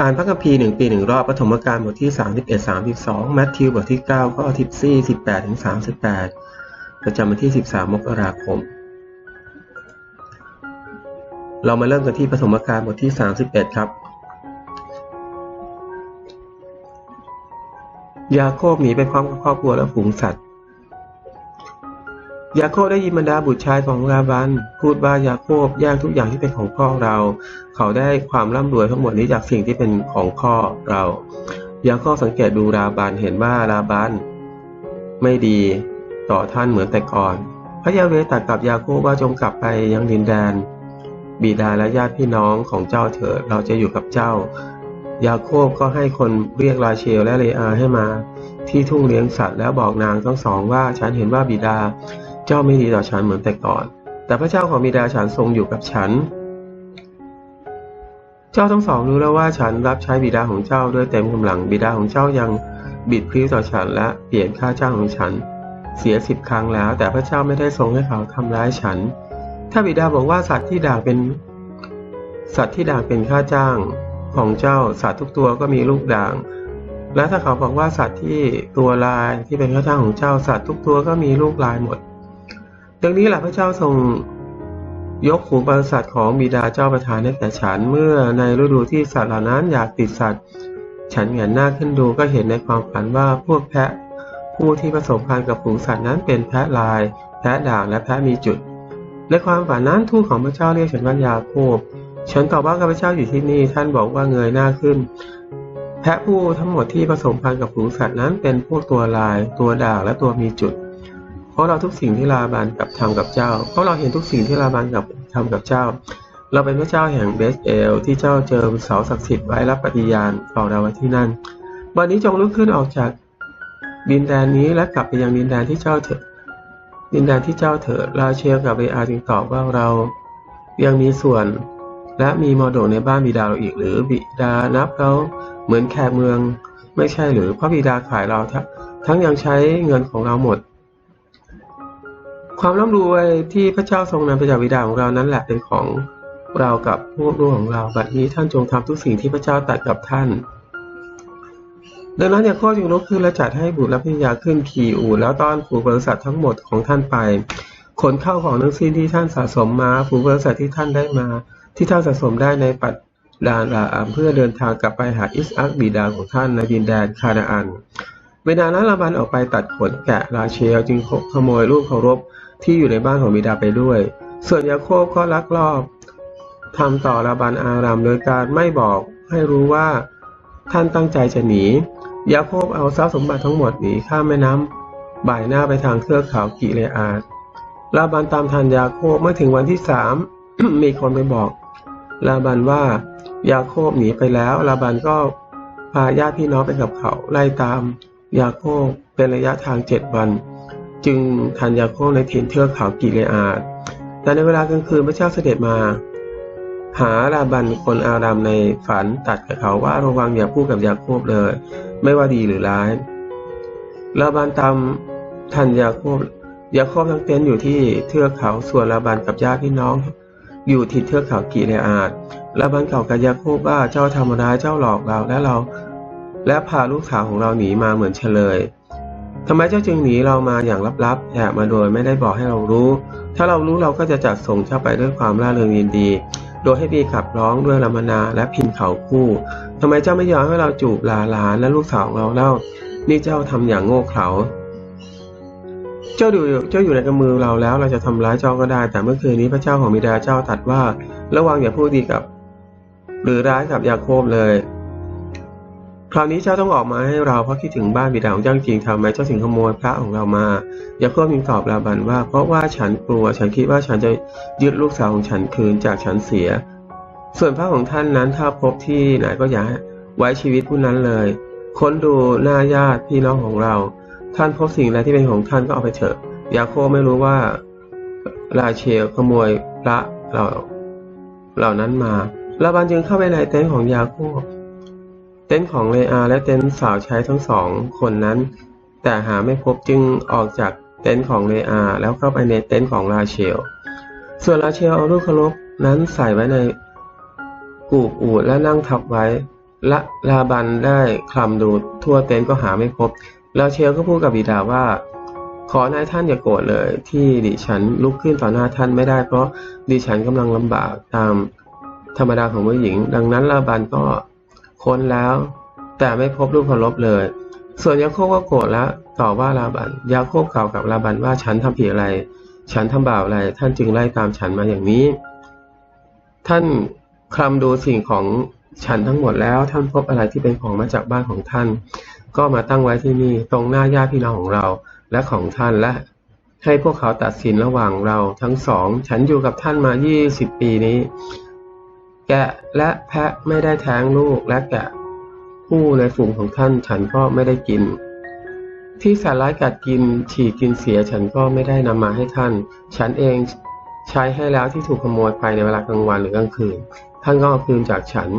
อ่านพระคัมภีร์หนึ่งปีหนึ่งรอบปฐมกาลบทที่31 32มัทธิวบทที่9ข้อทิซี่18ถึง38ปดประจำวันที่13มกราคม เรามาเริ่มกันที่ปฐมกาลบทที่31ครับ ยาโคบหนีไปพร้อมกับครอบครัวและฝูงสัตว์ ยาโคบได้ยินบรรดาบุตรชายของลาบัน พูดว่ายาโคบแย่งทุกอย่างที่เป็นของพ่อเรา เขาได้ความร่ำรวยทั้งหมดนี้จากสิ่งที่เป็นของพ่อเรา ยาโคบสังเกตดูลาบันเห็นว่าลาบันไม่ดีต่อท่านเหมือนแต่ก่อน พระยาเวตรัสกับยาโคบว่าจงกลับไปยังดินแดน บิดาและญาติพี่น้องของเจ้าเถิดเราจะอยู่กับเจ้า ยาโคบก็ให้คนเรียกราเชลและเลอาให้มา ที่ทุ่งเลี้ยงสัตว์แล้วบอกนางทั้งสองว่าฉันเห็นว่าบิดา เจ้าไม่ดีต่อฉันเหมือนแต่ก่อน แต่พระเจ้าของบิดาฉันทรงอยู่กับฉัน เจ้าทั้งสองรู้แล้วว่าฉันรับใช้บิดาของเจ้าด้วยเต็มกำลังบิดาของเจ้ายังบิดพริ้วต่อฉันและเปลี่ยนค่าจ้างของฉัน เสียสิบครั้งแล้ว แต่พระเจ้าไม่ได้ทรงให้เขาทำร้ายฉัน ถ้าบิดาบอกว่าสัตว์ที่ด่างเป็น สัตว์ที่ด่างเป็นค่าจ้างของเจ้าสัตว์ทุกตัวก็มีลูกด่าง และถ้าเขาบอกว่าสัตว์ที่ตัวลายที่เป็นข้าจ้างของเจ้าสัตว์ทุกตัวก็มีลูกลายหมด ดังนี้แหละพระเจ้าทรงยกฝูงปศุสัตว์ของบิดาเจ้าประทานให้แก่ฉันเมื่อในฤดูที่สัตว์เหล่านั้นอยากติดสัตว์ ฉันเหงนหน้าขึ้นดูก็เห็นในความฝันว่าพวกแพะผู้ที่ผสมพันธุ์กับฝูงสัตว์นั้นเป็นแพะลาย แพะด่างและแพะมีจุด ในความฝันนั้นทูตของพระเจ้าเรียกฉันว่ายาโคบฉันตอบว่าข้าพเจ้าอยู่ที่นี่ท่านบอกว่าเงยหน้าขึ้น แพะผู้ทั้งหมดที่ผสมพันธุ์กับฝูงสัตว์นั้นเป็นพวกตัวลาย ตัวด่างและตัวมีจุด ราะเราทุกสิ่งที่ลาบานกับทำกับเจ้า เพราะเราเห็นทุกสิ่งที่ลาบานกับทำกับเจ้า เราเป็นพระเจ้าแห่งเบสเอล ที่เจ้าเจอเสาศักดิ์สิทธิ์ไว้รับปฏิญาณต่อเราไว้ที่นั่นวันนี้จงลุกขึ้นออกจากดินแดนนี้และกลับไปยังดินแดนที่เจ้าเถิดดินแดนที่เจ้าเถิดราเชลกับเรอาจึงตอบว่าเรา ยังมีส่วน และมีมรดกในบ้านบิดาเราอีกหรือบิดานับเราเหมือนแขกเมืองไม่ใช่หรือเพราะบิดาขายเราทั้งยังใช้เงินของเราหมด ความร่ำรวยที่พระเจ้าทรงนำไปจากบิดาของเรานั้นแหละเป็นของเรากับพวกลูกของเราบัดนี้ท่านจงทำทุกสิ่งที่พระเจ้าตรัสกับท่าน ดังนั้นอย่าโคบจึงลุกขึ้นและจัดให้บุตรและภรรยาขึ้นขี่อูฐแล้วต้อนฝูงบริษัททั้งหมดของท่านไป ขนเข้าของทั้งสิ้นที่ท่านสะสมมาฝูงบริษัทที่ท่านได้มา ที่ท่านสะสมได้ในปัดดานลาอามเพื่อเดินทางกลับไปหาอิสอักบิดาของท่านในดินแดนคานาอันเวลานั้นลาบันออกไปตัดขนแกะราเชลจึงขโมยลูกเคารพ ที่อยู่ในบ้านของบิดาไปด้วย ส่วนยาโคบก็ลักลอบทำต่อลาบันอารามโดยการไม่บอกให้รู้ว่าท่านตั้งใจจะหนี ยาโคบเอาทรัพย์สมบัติทั้งหมดหนีข้ามแม่น้ำบ่ายหน้าไปทางเทือกเขากิเลอาดลาบันตามทันยาโคบเมื่อถึงวันที่สามมีคนไปบอก ลาบันว่ายาโคบหนีไปแล้ว ลาบันก็พาญาติพี่น้องไปกับเขาไล่ตามยาโคบเป็นระยะทางเจ็ดวัน จึงทันยาโคบในถิ่นเทือกเขากิเลอาด แต่ในเวลากลางคืนพระเจ้าเสด็จมา หาลาบันคนอารามในฝันตัดกับเขาว่าระวังอย่าพูดกับยาโคบเลย ไม่ว่าดีหรือร้ายลาบันตามทันยาโคบยาโคบทั้งเต็นอยู่ที่เทือกเขาส่วนลาบันกับญาติพี่น้อง อยู่ที่เทือกเขากิเลอาดลาบันเก่ากับยาโคบว่าเจ้าทำร้ายเจ้าหลอกเราและเรา และพาลูกสาวของเราหนีมาเหมือนเฉลย ทำไมเจ้าจึงหนีเรามาอย่างลับๆแอบมาโดยไม่ได้บอกให้เรารู้ ถ้าเรารู้เราก็จะจัดส่งเจ้าไปด้วยความร่าเริงยินดี โดยให้มีขับร้องด้วยลามนาและพินเขาคู่ทำไมเจ้าไม่ยอมให้เราจูบลาหลานและลูกสาวเราเล่า นี่เจ้าทำอย่างโง่เขลาเจ้าอยู่เจ้าอยู่ในกำมือเราแล้ว เราจะทำร้ายเจ้าก็ได้ แต่เมื่อคืนนี้พระเจ้าของบิดาเจ้าตรัสว่า ระวังอย่าพูดดีกับ หรือร้ายกับยาโคบเลย คราวนี้เจ้าต้องออกมาให้เราเพราะคิดถึงบ้านบิดาของเจ้าจริงทำไมเจ้าถึงขโมยพระของเรามา ยาโคบยิงตอบลาบันว่า เพราะว่าฉันกลัว ฉันคิดว่าฉันจะยึดลูกสาวของฉันคืนจากฉันเสีย ส่วนพระของท่านนั้นถ้าพบที่ไหนก็อย่าไว้ชีวิตผู้นั้นเลย ค้นดูหน้าญาติพี่น้องของเรา ท่านพบสิ่งใดที่เป็นของท่านก็เอาไปเถอะ ยาโคบไม่รู้ว่าราเชลขโมยพระเราเหล่านั้นมาลาบันจึงเข้าไปในเต็นท์ของยาโคบ เต็นท์ของเลอาและเต็นท์สาวใช้ทั้งสองคนนั้น แต่หาไม่พบจึงออกจากเต็นท์ของเลอา แล้วเข้าไปในเต็นท์ของราเชล ส่วนราเชลเอาลูกเคารพนั้นใส่ไว้ในกูบอูดและนั่งทับไว้และลาบันได้คลำดูทั่วเต็นท์ก็หาไม่พบแล้วเชลก็พูดกับบิดาว่า ขอนายท่านอย่าโกรธเลย ที่ดิฉันลุกขึ้นต่อหน้าท่านไม่ได้ เพราะดิฉันกำลังลำบากตามธรรมดาของผู้หญิง ดังนั้นลาบันก็ ค้นแล้ว แต่ไม่พบรูปเคารพเลย ส่วนยาโคบก็โกรธแล้วต่อว่าลาบันยาโคบกล่าวกับลาบันว่าฉันทำผิดอะไร ฉันทำบาปอะไร ท่านจึงไล่ตามฉันมาอย่างนี้ ท่านคลำดูสิ่งของฉันทั้งหมดแล้วท่านพบอะไรที่เป็นของมาจากบ้านของท่าน ก็มาตั้งไว้ที่นี่ตรงหน้าญาติพี่น้องของเราและของท่านและให้พวกเขาตัดสินระหว่างเราทั้งสอง ฉันอยู่กับท่านมา 20 ปีนี้ แกะและแพะไม่ได้แท้งลูกและแกะ ผู้ในฝูงของท่านฉันก็ไม่ได้กิน ที่สาร้ายกัดกินฉีกกินเสียฉันก็ไม่ได้นำมาให้ท่าน ฉันเองใช้ให้แล้วที่ถูกขโมยไปในเวลากลางวันหรือกลางคืน ท่านก็เอาคืนจากฉัน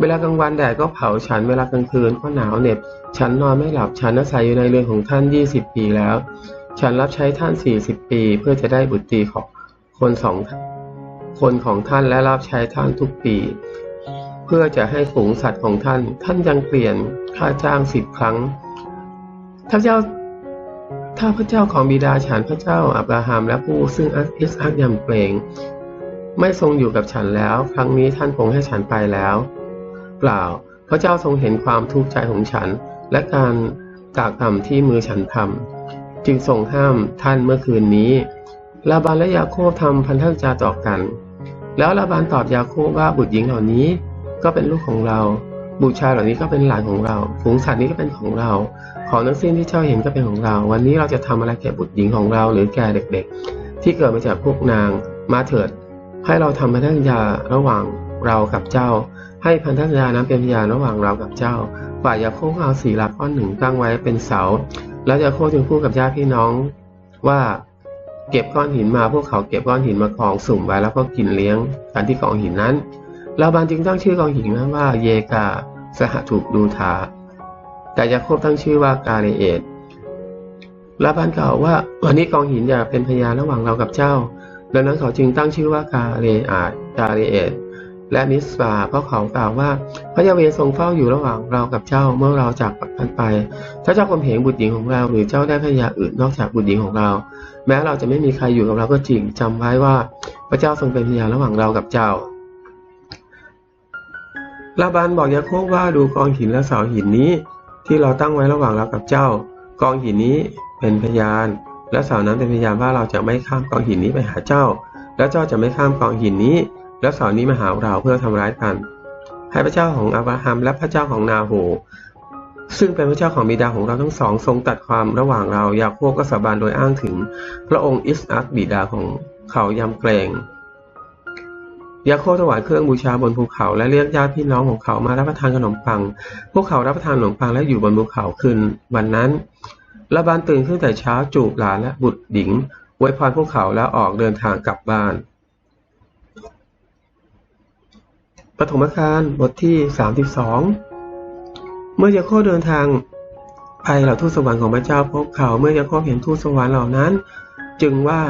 เวลากลางวันแดดก็เผาฉันเวลากลางคืนก็หนาวเหน็บ ฉันนอนไม่หลับฉันอาศัยอยู่ในเรือนของท่าน 20 ปีแล้ว ฉันรับใช้ท่าน 40 ปีเพื่อจะได้บุตรีของคนสอง คนของท่านและรับใช้ท่านทุกปี เพื่อจะให้ฝูงสัตว์ของท่าน ท่านยังเปลี่ยนค่าจ้างสิบครั้ง ถ้าเจ้า ถ้าพระเจ้าของบิดาฉันพระเจ้าอับราฮัมและผู้ซึ่งอิสอักยำเกรงไม่ทรงอยู่กับฉันแล้ว ครั้งนี้ท่านคงให้ฉันไปแล้วเปล่าพระเจ้าทรงเห็นความทุกข์ใจของฉัน และการกากรรมที่มือฉันทำจึงทรงห้ามท่านเมื่อคืนนี้ลาบานและยาโคบทำพันธสัญญาต่อกัน แล้วลาบานตอบยาโคบว่าบุตรหญิงเหล่านี้ก็เป็นลูกของเรา บุตรชายเหล่านี้ก็เป็นหลานของเราฝูงสัตว์นี้ก็เป็นของเรา ของทั้งสิ้นที่เจ้าเห็นก็เป็นของเรา วันนี้เราจะทำอะไรแก่บุตรหญิงของเราหรือแก่เด็ก ๆ ที่เกิดมาจากพวกนางมาเถิด ให้เราทำพันธสัญญาระหว่างเรากับเจ้า ให้พันธสัญญานั้นเป็นพยานระหว่างเรากับเจ้าฝ่ายยาโคบเอาสีหลักก้อนหนึ่งตั้งไว้เป็นเสา แล้วยาโคบจึงพูดกับญาติพี่น้องว่า เก็บก้อนหินมาพวกเขาเก็บก้อนหินมากองสุ่มไว้แล้วก็กินเลี้ยงกันที่กองหินนั้นลาบานจึงตั้งชื่อกองหินนั้นว่าเยกาสหถูกดูทาแต่ยาโคบตั้งชื่อว่ากาเลเอตลาบานกล่าวว่าวันนี้กองหินอย่าเป็นพยานระหว่างเรากับเจ้า ดังนั้นเขาจึงตั้งชื่อว่ากาเลอาตกาเลเอต และมิสบาเพราะเขากล่าวว่า พระยาเวทรงเฝ้าอยู่ระหว่างเรากับเจ้าเมื่อเราจากกันไป ถ้าเจ้าข่มเหงบุตรหญิงของเรา หรือเจ้าได้พยาอื่นนอกจากบุตรหญิงของเรา แม้เราจะไม่มีใครอยู่กับเราก็จริงจำไว้ว่า พระเจ้าทรงเป็นพยานระหว่างเรากับเจ้าลาบานบอกยาโคบว่าดูกองหินและเสาหินนี้ ที่เราตั้งไว้ระหว่างเรากับเจ้า กองหินนี้เป็นพยาน และเสานั้นเป็นพยานว่าเราจะไม่ข้ามกองหินนี้ไปหาเจ้า และเจ้าจะไม่ข้ามกองหินนี้ และเสานี้มาหาเราเพื่อทำร้ายกัน ให้พระเจ้าของอับราฮัมและพระเจ้าของนาโห ซึ่งเป็นพระเจ้าของบิดาของเราทั้งสอง ทรงตัดความระหว่างเรา ยาโคบก็สาบานโดยอ้างถึง พระองค์อิสอักบิดาของเขายำเกรงยาโคบถวายเครื่องบูชาบนภูเขาและเรียกญาติพี่น้องของเขามารับประทานขนมปัง พวกเขารับประทานขนมปังและอยู่บนภูเขาคืนวันนั้นลาบานตื่นขึ้นแต่เช้าจูบหลานและบุตรหญิงไว้พรพวกเขาแล้วออกเดินทางกลับบ้าน ปฐมกาลบทที่สามสิบสองเมื่อยาโคเดินทางไปเหล่าทูตสวรรค์ของพระเจ้าพบเขาเมื่อยาโคเห็นทูตสวรรค์เหล่านั้น จึงว่า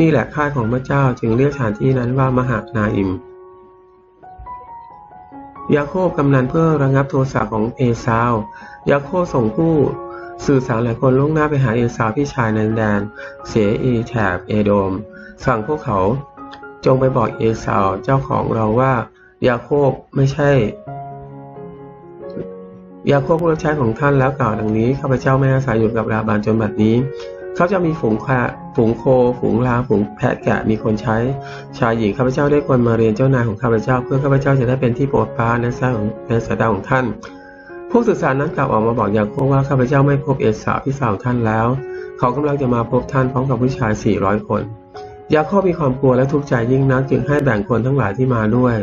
นี่แหละค่ายของพระเจ้าจึงเรียกสถานที่นั้นว่ามหานาอิม ยาโคบกำนันเพื่อระงับโทสะของเอซาวยาโคส่งผู้สื่อสารหลายคนล่วงหน้าไปหาเอซาวพี่ชายในแดน เสอีแถบเอโดม สั่งพวกเขา จงไปบอกเอซาวเจ้าของเราว่า ยาโคบไม่ใช่ ยาโคบผู้รับใช้ของท่านแล้วกล่าวดังนี้ข้าพเจ้าไม่อาศัยอยู่กับราบานจนบัดนี้ เขาจะมีฝูงแพะฝูงโค ฝูงลา ฝูงแพะแกะมีคนใช้ ชายหญิงข้าพเจ้าได้ควรมาเรียนเจ้านายของข้าพเจ้า เพื่อข้าพเจ้าจะได้เป็นที่โปรดปรานในสายของในสายตาของท่านพวกสื่อสารนั้นกลับออกมาบอกยาโคบว่าข้าพเจ้าไม่พบเอสาวพี่สาวท่านแล้ว เขากำลังจะมาพบท่านพร้อมกับผู้ชาย400คน ยาโคบมีความกลัวและทุกข์ใจยิ่งนักจึงให้แบ่งคนทั้งหลายที่มาด้วย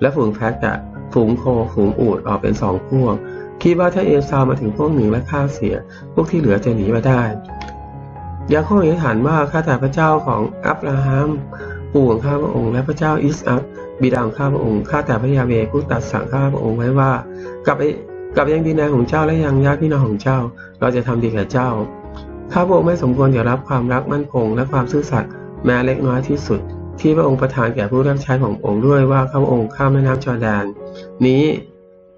และฝูงแพะแกะฝูงโคฝูงอูดออกเป็นสองพวก คิดว่าถ้าเอซาวมาถึงพวกหนึ่งและฆ่าเสีย พวกที่เหลือจะหนีมาได้ยาโคบอธิษฐานว่าข้าแต่พระเจ้าของอับราฮัมปู่ของข้าพระองค์และพระเจ้าอิสอักบิดาของข้าพระองค์ข้าแต่พระยาเวผู้ตัดสั่งข้าพระองค์ไว้ว่ากลับไปกลับยังดินแดนของเจ้าและยังญาติพี่น้องของเจ้า เราจะทำดีแก่เจ้าข้าพระองค์ไม่สมควรจะรับความรักมั่นคงและความซื่อสัตย์ แม้เล็กน้อยที่สุด ที่พระองค์ประทานแก่ผู้รับใช้ขององค์ด้วยว่าข้าพระองค์ข้ามแม่น้ำจอร์แดน นี้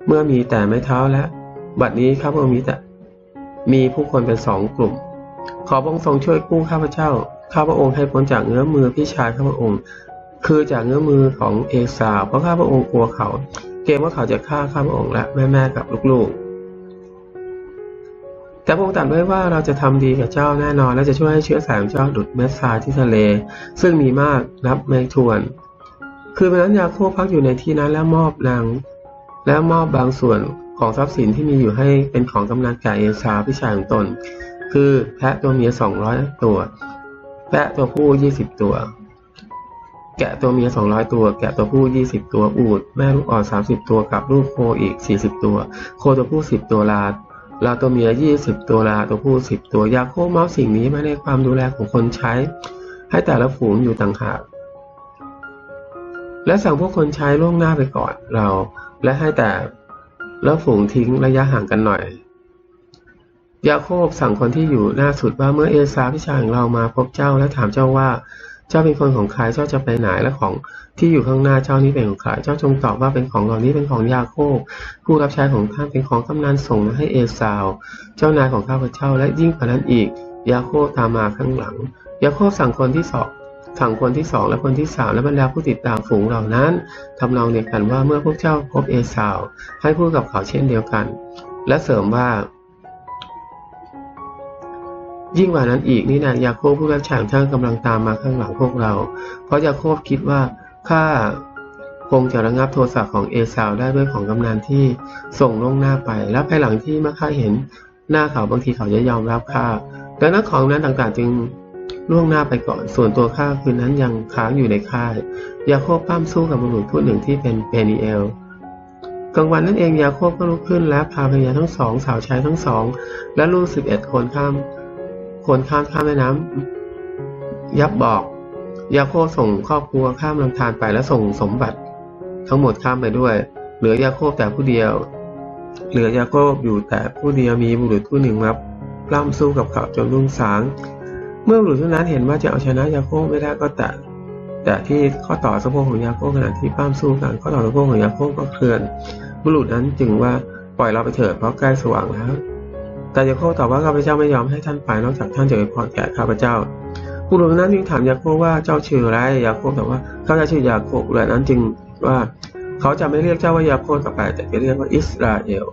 เมื่อมีแต่ไม้เท้าและ บัดนี้ข้าพระองค์มีแต่มีผู้คนเป็นสองกลุ่ม ขอพระองค์ทรงช่วยกู้ข้าพเจ้า ข้าพระองค์ให้พ้นจากเงื้อมือพี่ชายข้าพระองค์ คือจากเงื้อมือของเอสาวเพราะข้าพระองค์กลัวเขา เกรงว่าเขาจะฆ่าข้าพระองค์และแม่ๆกับลูกๆ แต่พระองค์ตรัสไว้ว่าเราจะทำดีกับเจ้าแน่นอน และจะช่วยให้เชื้อสายของเจ้าดุดเม็ดทรายที่ทะเล ซึ่งมีมากนับไม่ถ้วน คือวันนั้นยาโคบพักอยู่ในที่นั้นแล้วมอบนางและมอบบางส่วนของทรัพย์สินที่มีอยู่ให้เป็นของกำนันแก่เอสาวพี่ชายของตน คือแพะตัวเมียสองร้อยตัว แพะตัวผู้ยี่สิบตัว แกะตัวเมียสองร้อยตัว แกะตัวผู้ยี่สิบตัวอูด แม่ลูกอ่อนสามสิบตัวกับลูกโคอีกสี่สิบตัว โคตัวผู้สิบตัวลา ลาตัวเมียยี่สิบตัวลาตัวผู้สิบตัว ยาโคบมอบสิ่งนี้มาในความดูแลของคนใช้ ให้แต่ละฝูงอยู่ต่างหาก และสั่งพวกคนใช้ล่วงหน้าไปก่อนเรา และให้แต่แล้วฝูงทิ้งระยะห่างกันหน่อย ยาโคบสั่งคนที่อยู่หน้าสุดว่าเมื่อเอสาพี่ชายของเรามาพบเจ้าและถามเจ้าว่า จ้าเป็นคนของใคร เจ้าจะไปไหน และของที่อยู่ข้างหน้าเจ้านี้เป็นของใคร เจ้าจงตอบว่าเป็นของเหล่านี้เป็นของยาโคบผู้รับใช้ของท่านเป็นของกำนันส่งมาให้เอสาว เจ้านายของข้าพเจ้า และยิ่งกว่านั้นอีก ยาโคบตามมาข้างหลัง ยาโคบสั่งคนที่สองสั่งคนที่สองและคนที่สามและบรรดาผู้ติดตามฝูงเหล่านั้นทำนองเดียวกันว่าเมื่อพวกเจ้าพบเอสาว ให้พูดกับเขาเช่นเดียวกัน และเสริมว่า ยิ่งกว่านั้นอีกนี่นะยาโคบผู้รับใช้ของท่านกำลังตามมาข้างหลังพวกเรา เพราะยาโคบคิดว่าข้าคงจะระงับโทสะของเอสาวได้ด้วยของกำนันที่ส่งล่วงหน้าไป และภายหลังที่เมื่อข้าเห็นหน้าเขาบางทีเขาจะยอมรับข้าดังนั้นของนั้นต่างๆจึงล่วงหน้าไปก่อน ส่วนตัวข้าคืนนั้นยังค้างอยู่ในค่าย ยาโคบปั้มสู้กับบุรุษผู้หนึ่งที่เป็นเปนิเอลกลางวันนั่นเองยาโคบก็ลุกขึ้นและพาภรรยาทั้งสอง สาวใช้ทั้งสอง และลูกสิบเอ็ดคนข้าม คนข้ามข้ามแม่น้ำยับบอก ยาโคส่งครอบครัวข้ามลำธารไปและส่งสมบัติ ทั้งหมดข้ามไปด้วย เหลือยาโคบแต่ผู้เดียว เหลือยาโคบอยู่แต่ผู้เดียวมีบุรุษผู้หนึ่งมาปล้ำสู้กับเขาจนรุ่งสาง เมื่อบุรุษผู้นั้นเห็นว่าจะเอาชนะยาโคบไม่ได้ก็แต่แต่ที่ข้อต่อสะโพกของยาโคบขณะที่ปล้ำสู้กันข้อต่อสะโพกของยาโคบก็เคลื่อน บุรุษนั้นจึงว่าปล่อยเราไปเถิดเพราะใกล้สว่างแล้ว แต่ยาโคบตอบว่าข้าพเจ้าไม่ยอมให้ท่านไปนอกจากท่านจะอวยพรแก่ข้าพเจ้าบุรุษนั้นจึงถามยาโคบว่าเจ้าชื่ออะไรยาโคบตอบว่าข้าพเจ้าชื่อยาโคบบุรุนั้นจึงว่าเขาจะไม่เรียกเจ้าว่ายาโคบต่อไปแต่จะเรียกว่าอิสราเอล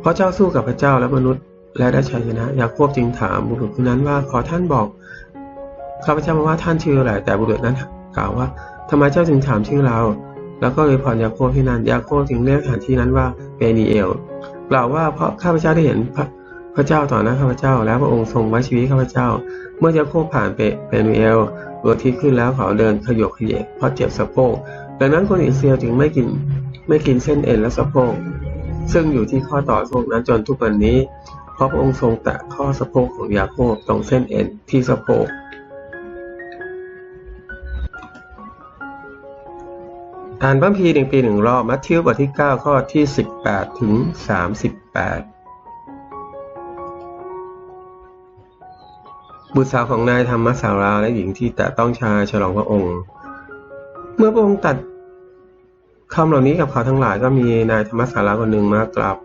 เพราะเจ้าสู้กับพระเจ้าและมนุษย์และได้ชัยชนะยาโคบจึงถามบุรุษคนนั้นว่าขอท่านบอกข้าพเจ้ามาว่าท่านชื่ออะไรแต่บุรุษนั้นกล่าวว่าทำไมเจ้าจึงถามชื่อเรา แล้วก็เลยพรยาโคบที่นั่นยาโคบจึงเรียกสถานที่นั้นว่าเปนีเอล กล่าวว่าเพราะข้าพเจ้าได้เห็นพระพระเจ้าต่อหน้าข้าพเจ้า แล้วพระองค์ทรงไว้ชีวิตข้าพเจ้า เมื่อยาโคบผ่านเปเปนูเอลดวงอทิตย์ขึ้นแล้วเขาเดินขยกขยเยกเพราะเจ็บสะโพกดังนั้นคนอิสราเอลจึงไม่กินไม่กินเส้นเอ็นและสะโพกซึ่งอยู่ที่ข้อต่อสะโพกนั้นจนทุกวันนี้ เพราะพระองค์ทรงแตะข้อสะโพกของยาโคบตรงเส้นเอ็นที่สะโพก อ่านพระคัมภีร์หนึ่งปีหนึ่งรอบมัทธิวบทที่ 9 ข้อที่ 18 ถึง 38 บุตรสาวของนายธรรมสาราและหญิงที่แต่ต้องชายฉลองพระองค์ เมื่อพระองค์ตัดคำเหล่านี้กับเขาทั้งหลายก็มีนายธรรมสาราคนหนึ่งมากราบ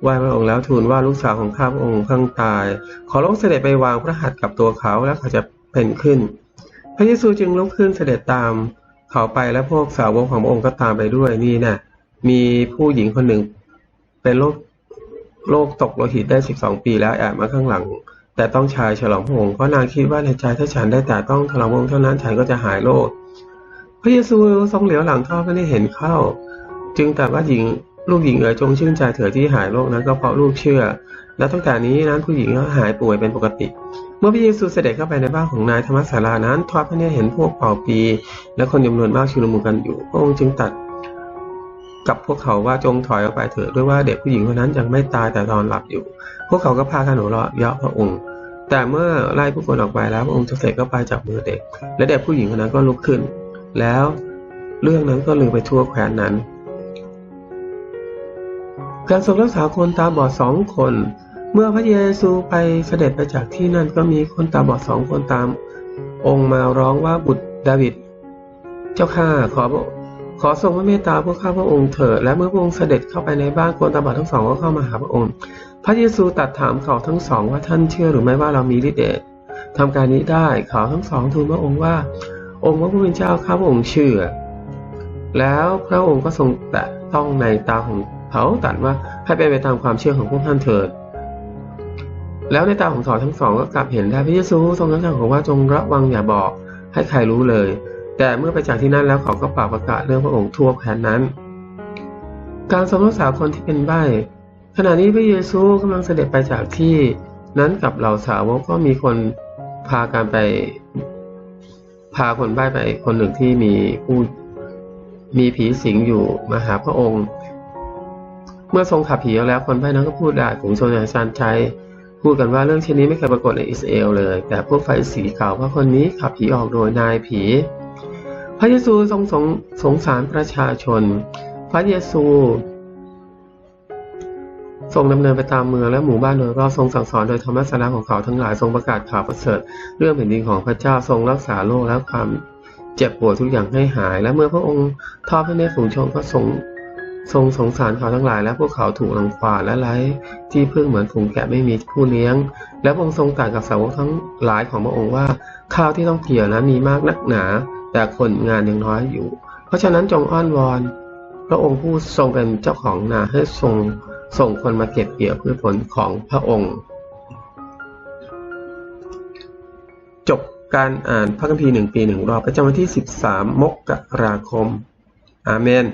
ไหว้พระองค์แล้วทูลว่าลูกสาวของข้าพระองค์เพิ่งตาย ขอลงเสด็จไปวางพระหัตถ์กับตัวเขาแล้วเขาจะเป็นขึ้น พระเยซูจึงลุกขึ้นเสด็จตาม เขาไปและพวกสาวกของพระองค์ก็ตามไปด้วยนี่นะมีผู้หญิงคนหนึ่ง เป็นโรคโรคตกโลหิตได้12ปีแล้วแอบมาข้างหลัง แต่ต้องชายฉลองพระองค์เพราะนางคิดว่าในใจถ้าฉันได้แต่ต้องฉลองพระองค์เท่านั้นฉันก็จะหายโรคพระเยซูทรงเหลียวหลังเข้าไม่ได้เห็นเข้า จึงตรัสว่าหญิงลูกหญิงเอ๋ยจงชื่นใจเถิดที่หายโรคนั้นก็เพราะลูกเชื่อ และตั้งแต่นี้นั้นผู้หญิงก็หายป่วยเป็นปกติ มื่อพระเยซูเสด็จเข้าไปในบ้านของนายธรรมศาลานั้นทอดพระเนตรเห็นพวกเป่าปี และคนจำนวนมากชุลมุนกันอยู่พระองค์จึงตัดกับพวกเขาว่าจงถอยออกไปเถิดด้วยว่าเด็กผู้หญิงคนนั้นยังไม่ตายแต่นอนหลับอยู่ พวกเขาก็พากันหัวเราะเยาะพระองค์ แต่เมื่อไล่ผู้คนออกไปแล้วพระองค์จะเสด็จก็ไปจับมือเด็ก และเด็กผู้หญิงคนนั้นก็ลุกขึ้น แล้วเรื่องนั้นก็ลือไปทั่วแคว้นนั้น การทรงรักษาคนตาบอดสองคน เมื่อพระเยซูไปเสด็จไปจากที่นั่นก็มีคนตาบอดสองคนตาม องค์มาร้องว่าบุตรดาวิด เจ้าข้าขอขอทรงพระเมตตาพวกข้าพระองค์เถิด และเมื่อพระองค์เสด็จเข้าไปในบ้านคนตาบอดทั้งสองก็เข้ามาหาพระองค์ พระเยซูตัดถามเขาทั้งสองว่าท่านเชื่อหรือไม่ว่าเรามีฤทธิ์เดชทำการนี้ได้เขาทั้งสองทูลพระองค์ว่า องค์พระผู้เป็นเจ้าข้าพระองค์เชื่อ แล้วพระองค์ก็ทรงแตะต้องในตาของเขาตรัสว่าให้เป็นไปตามความเชื่อของพวกท่านเถิด แล้วในตาของเขาทั้งสองก็กลับเห็นได้พระเยซูทรงรับสั่งของว่าจงระวังอย่าบอกให้ใครรู้เลย แต่เมื่อไปจากที่นั่นแล้วเขาก็เป่าประกาศเรื่องพระองค์ทั่วแผ่นนั้น การทรงรักษาคนที่เป็นใบ้ขณะนี้พระเยซูกำลังเสด็จไปจากที่นั้นกับเหล่าสาวกก็มีคนพาการไป พาคนใบ้ไปคนหนึ่งที่มีผู้มีผีสิงอยู่มาหาพระองค์ เมื่อทรงขับผีแล้วคนใบ้นั้นก็พูดด่าของชนอาจารย์ชัย พูดกันว่าเรื่องเช่นนี้ไม่เคยปรากฏในอิสราเอลเลย แต่พวกไฟสีกล่าวว่าคนนี้ขับผีออกโดยนายผี พระเยซูทรงสงสงสารประชาชน พระเยซูทรงดำเนินไปตามเมืองและหมู่บ้านโดยรอบทรงสั่งสอนโดยธรรมสาระของเขาทั้งหลายทรงประกาศข่าวประเสริฐเรื่องแผ่นดินของพระเจ้าทรงรักษาโรคและความเจ็บปวดทุกอย่างให้หาย และเมื่อพระองค์ทอดพระเนตรฝูงชนก็ทรง ทรงสงสารเขาทั้งหลายและพวกเขาถูกรังควานและไร้ที่พึ่งเหมือนฝูงแกะไม่มีผู้เลี้ยง และพระองค์ทรงตรัสกับสาวกทั้งหลายของพระองค์ว่า ข้าวที่ต้องเกี่ยวนั้นมีมากนักหนา แต่คนงานยังน้อยอยู่ เพราะฉะนั้นจงอ้อนวอน พระองค์ผู้ทรงเป็นเจ้าของนาให้ทรงส่งคนมาเก็บเกี่ยวพืชผลของพระองค์ จบการอ่านพระคัมภีร์หนึ่งปีหนึ่งรอบประจำวันที่ 13 มกราคม อาเมน